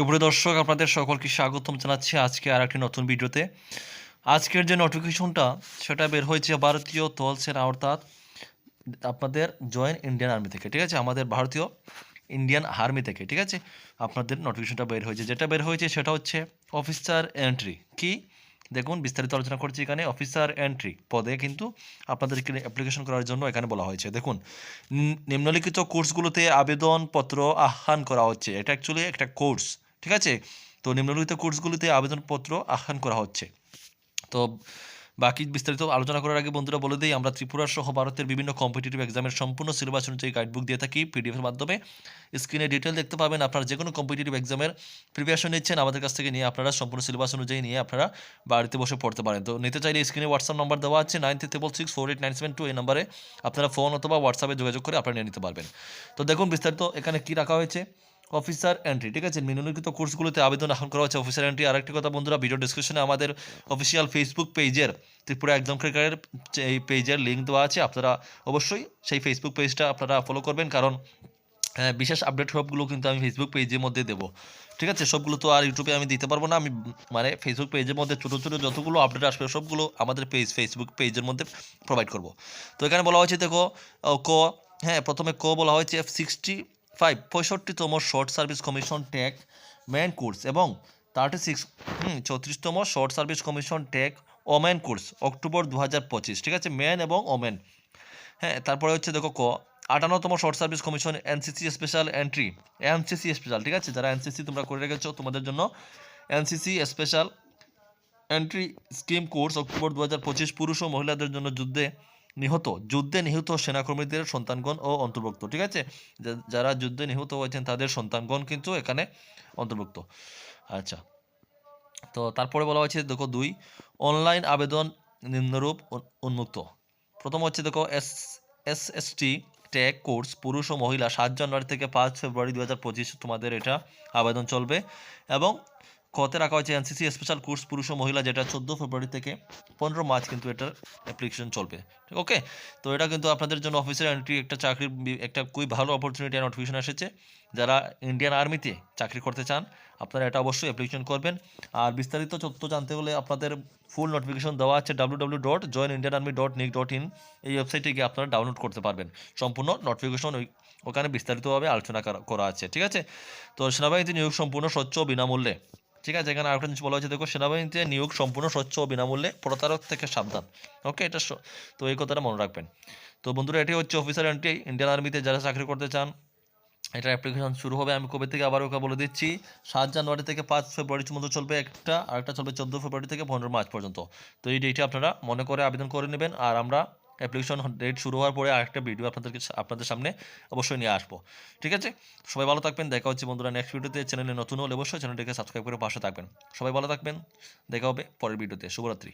সুপ্রিয় দর্শক, আপনাদের সকলকে স্বাগতম জানাচ্ছি আজকে আর একটি নতুন ভিডিওতে। আজকের যে নোটিফিকেশনটা সেটা বের হয়েছে ভারতীয় তল সেনা অর্থাৎ আপনাদের জয়েন ইন্ডিয়ান আর্মি থেকে, ঠিক আছে? আমাদের ভারতীয় ইন্ডিয়ান আর্মি থেকে, ঠিক আছে? আপনাদের নোটিফিকেশনটা বের হয়েছে। যেটা বের হয়েছে, সেটা হচ্ছে অফিসার এন্ট্রি কি? দেখুন, বিস্তারিত আলোচনা করছি এখানে। অফিসার এন্ট্রি পদে কিন্তু আপনাদেরকে অ্যাপ্লিকেশন করার জন্য এখানে বলা হয়েছে। দেখুন, নিম্নলিখিত কোর্সগুলোতে আবেদনপত্র আহ্বান করা হচ্ছে। এটা অ্যাকচুয়ালি একটা কোর্স ঠিক আছে? তো নিম্নলিখিত কোর্সগুলিতে আবেদনপত্র আহ্বান করা হচ্ছে। তো বাকি বিস্তারিত আলোচনা করার আগে বন্ধুরা বলে দিই, আমরা ত্রিপুরা সহ ভারতের বিভিন্ন কম্পিটিটিভ এক্সামের সম্পূর্ণ সিলেবাস অনুযায়ী গাইডবুক দিয়ে থাকি পিডিএফের মাধ্যমে। স্ক্রিনে ডিটেল দেখতে পাবেন আপনারা যে কোনো কম্পিটিটিভ এক্সামের প্রিপারেশন নিচ্ছেন। আমাদের কাছ থেকে নিয়ে আপনারা সম্পূর্ণ সিলেবাস অনুযায়ী নিয়ে আপনারা বাড়িতে বসে পড়তে পারেন। তো নিতে চাইলে স্ক্রিনে হোয়াটসঅ্যাপ নাম্বার দেওয়া আছে nine three triple six four eight nine seven two এই নাম্বারে আপনারা ফোন অথবা হোয়াটসঅ্যাপে যোগাযোগ করে আপনারা নিয়ে নিতে পারবেন। তো দেখুন বিস্তারিত এখানে কি রাখা হয়েছে। অফিসার এন্ট্রি ঠিক আছে? নিম্নলিখিত কোর্সগুলোতে আবেদন এখন করা হচ্ছে অফিসার এন্ট্রি আরেকটি কথা বন্ধুরা ভিডিও ডিসক্রিপশনে আমাদের অফিসিয়াল ফেসবুক পেজের ত্রিপুরা একদম ক্রিকেটের এই পেজের লিঙ্ক দেওয়া আছে। আপনারা অবশ্যই সেই ফেসবুক পেজটা আপনারা ফলো করবেন কারণ হ্যাঁ, বিশেষ আপডেট সবগুলো কিন্তু আমি ফেসবুক পেজের মধ্যে দেবো। ঠিক আছে? সবগুলো তো আর ইউটিউবে আমি দিতে পারব না। আমি মানে ফেসবুক পেজের মধ্যে ছোটো ছোটো যতগুলো আপডেট আসবে সবগুলো আমাদের পেজ ফেসবুক পেজের মধ্যে প্রোভাইড করব। তো এখানে বলা হয়েছে দেখো ক হ্যাঁ প্রথমে ক বলা হয়েছে F sixty five পঁয়ষট্টিতম short service commission tech men course এবং thirty six চৌত্রিশতম short service commission tech women course October দু হাজার পঁচিশ, ঠিক আছে? ম্যান এবং ওমেন হ্যাঁ তারপরে হচ্ছে দেখো ক আটান্নতম short service commission NCC special entry NCC special ঠিক আছে? যারা এনসিসি তোমরা করে রেখেছো, তোমাদের জন্য NCC special entry scheme course October দু হাজার পঁচিশ, পুরুষ ও মহিলাদের জন্য যুদ্ধে নিহত, যুদ্ধে নিহত সেনাকর্মীদের সন্তানগণ ও অন্তর্ভুক্ত, ঠিক আছে? যারা যুদ্ধে নিহত হয়েছেন তাদের সন্তানগণ কিন্তু এখানে অন্তর্ভুক্ত। আচ্ছা তো তারপরে বলা হয়েছে, দেখো, দুই, অনলাইন আবেদন নিম্নরূপ উন্মুক্ত। প্রথম হচ্ছে, দেখো, S S S T tech course, পুরুষ ও মহিলা, সাত জানুয়ারি থেকে পাঁচ ফেব্রুয়ারি দু হাজার পঁচিশ তোমাদের এটা আবেদন চলবে এবং কতে রাখা হয়েছে এনসিসি স্পেশাল কোর্স পুরুষ ও মহিলা, যেটা চোদ্দ ফেব্রুয়ারি থেকে পনেরো মার্চ কিন্তু এটার অ্যাপ্লিকেশন চলবে। ওকে তো এটা কিন্তু আপনাদের জন্য অফিসের এন্ট্রি একটা চাকরির একটা খুবই ভালো অপরচুনিটি নোটিফিকেশন এসেছে। যারা ইন্ডিয়ান আর্মিতে চাকরি করতে চান, আপনারা এটা অবশ্যই অ্যাপ্লিকেশন করবেন। আর বিস্তারিত তথ্য জানতে হলে আপনাদের ফুল নোটিফিকেশন দেওয়া আছে W W dot join Indian army dot nic dot in এই ওয়েবসাইটে গিয়ে আপনারা ডাউনলোড করতে পারবেন। সম্পূর্ণ নোটিফিকেশন ওখানে বিস্তারিতভাবে আলোচনা করা আছে। ঠিক আছে? তো সেনাবাহিনীতে নিয়োগ সম্পূর্ণ স্বচ্ছ বিনামূল্যে। ঠিক আছে, এখানে আরেকটা জিনিস বলা হয়েছে, দেখো, সেনাবাহিনীতে নিয়োগ সম্পূর্ণ স্বচ্ছ ও বিনামূল্যে প্রতারক থেকে সাবধান। ওকে এটা তো এই কথাটা মনে রাখবেন। তো বন্ধুরা, এটি হচ্ছে অফিসার এন্ট্রি ইন্ডিয়ান আর্মিতে যারা চাকরি করতে চান, এটা অ্যাপ্লিকেশন শুরু হবে। আমি কবে থেকে আবার ওকে বলে দিচ্ছি, সাত জানুয়ারি থেকে পাঁচ ফেব্রুয়ারি পর্যন্ত চলবে একটা, আরেকটা চলবে চোদ্দ ফেব্রুয়ারি থেকে পনেরো মার্চ পর্যন্ত। তো এই ডেটে আপনারা মনে করে আবেদন করে নেবেন, আর আমরা অ্যাপ্লিকেশন ডেট শুরু হওয়ার পরে আরেকটা ভিডিও আপনাদেরকে আপনাদের সামনে অবশ্যই নিয়ে আসব। ঠিক আছে? সবাই ভালো থাকবেন, দেখা হচ্ছে বন্ধুরা নেক্সট ভিডিওতে চ্যানেলে নতুন হলে অবশ্যই চ্যানেলটিকে সাবস্ক্রাইব করে পাশে থাকবেন। সবাই ভালো থাকবেন, দেখা হবে পরের ভিডিওতে শুভরাত্রি।